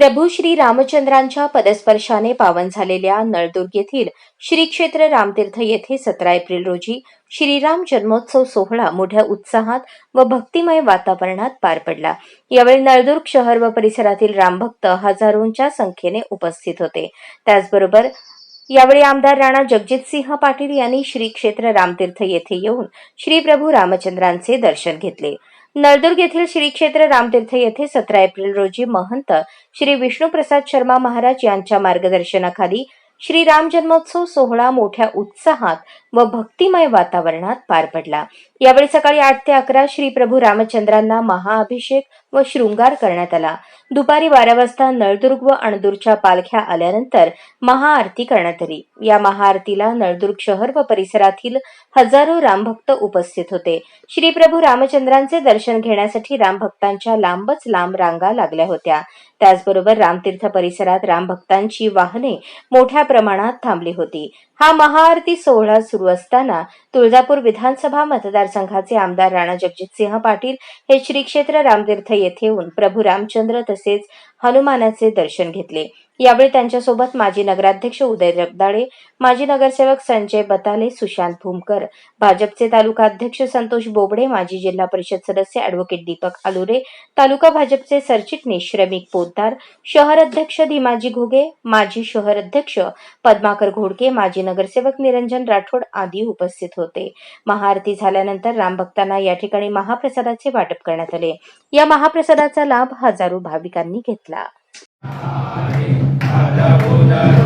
प्रभू श्री रामचंद्रांच्या पदस्पर्शाने पावन झालेल्या नळदुर्ग येथील श्री क्षेत्र रामतीर्थ येथे सतरा एप्रिल रोजी श्रीराम जन्मोत्सव सोहळा मोठ्या उत्साहात व भक्तिमय वातावरणात पार पडला. यावेळी नळदुर्ग शहर व परिसरातील रामभक्त हजारोंच्या संख्येने उपस्थित होते. त्याचबरोबर यावेळी आमदार राणा जगजितसिंह पाटील यांनी श्री क्षेत्र रामतीर्थ येथे येऊन श्री प्रभू रामचंद्रांचे दर्शन घेतले. नळदुर्ग येथील श्री क्षेत्र रामतीर्थ येथे सतरा एप्रिल रोजी महंत श्री विष्णुप्रसाद शर्मा महाराज यांच्या मार्गदर्शनाखाली श्री राम जन्मोत्सव सोहळा मोठ्या उत्साहात व भक्तिमय वातावरणात पार पडला. यावेळी सकाळी आठ ते अकरा श्री प्रभू रामचंद्रांना महाअभिषेक व शृंगार करण्यात आला. दुपारी बारा वाजता नळदुर्ग व अणदूरच्या पालख्या आल्यानंतर महाआरती करण्यात आली. या महाआरतीला नळदुर्ग शहर व परिसरातील हजारो रामभक्त उपस्थित होते. श्री प्रभू रामचंद्रांचे दर्शन घेण्यासाठी रामभक्तांच्या लांबच लांब रांगा लागल्या होत्या. त्याचबरोबर रामतीर्थ परिसरात रामभक्तांची वाहने मोठ्या प्रमाणात थांबली होती. हा महाआरती सोहळा सुरू असताना तुळजापूर विधानसभा मतदारसंघाचे आमदार राणा जगजितसिंह पाटील हे श्री क्षेत्र रामतीर्थ येथे येऊन प्रभू रामचंद्र तसेच हनुमानाचे दर्शन घेतले. यावेळी त्यांच्यासोबत माजी नगराध्यक्ष उदय जगदाळे माजी नगरसेवक संजय बताले सुशांत भूमकर भाजपचे तालुका अध्यक्ष संतोष बोबडे माजी जिल्हा परिषद सदस्य अॅडव्होकेट दीपक आलुरे तालुका भाजपचे सरचिटणीस श्रमिक पोद्दार शहर अध्यक्ष धीमाजी घुगे माजी शहर अध्यक्ष पद्माकर घोडके माजी नगरसेवक निरंजन राठोड आदी उपस्थित होते. महाआरती झाल्यानंतर रामभक्तांना या ठिकाणी महाप्रसादाचे वाटप करण्यात आले. या महाप्रसादाचा लाभ हजारो भाविकांनी घेतला. mudar.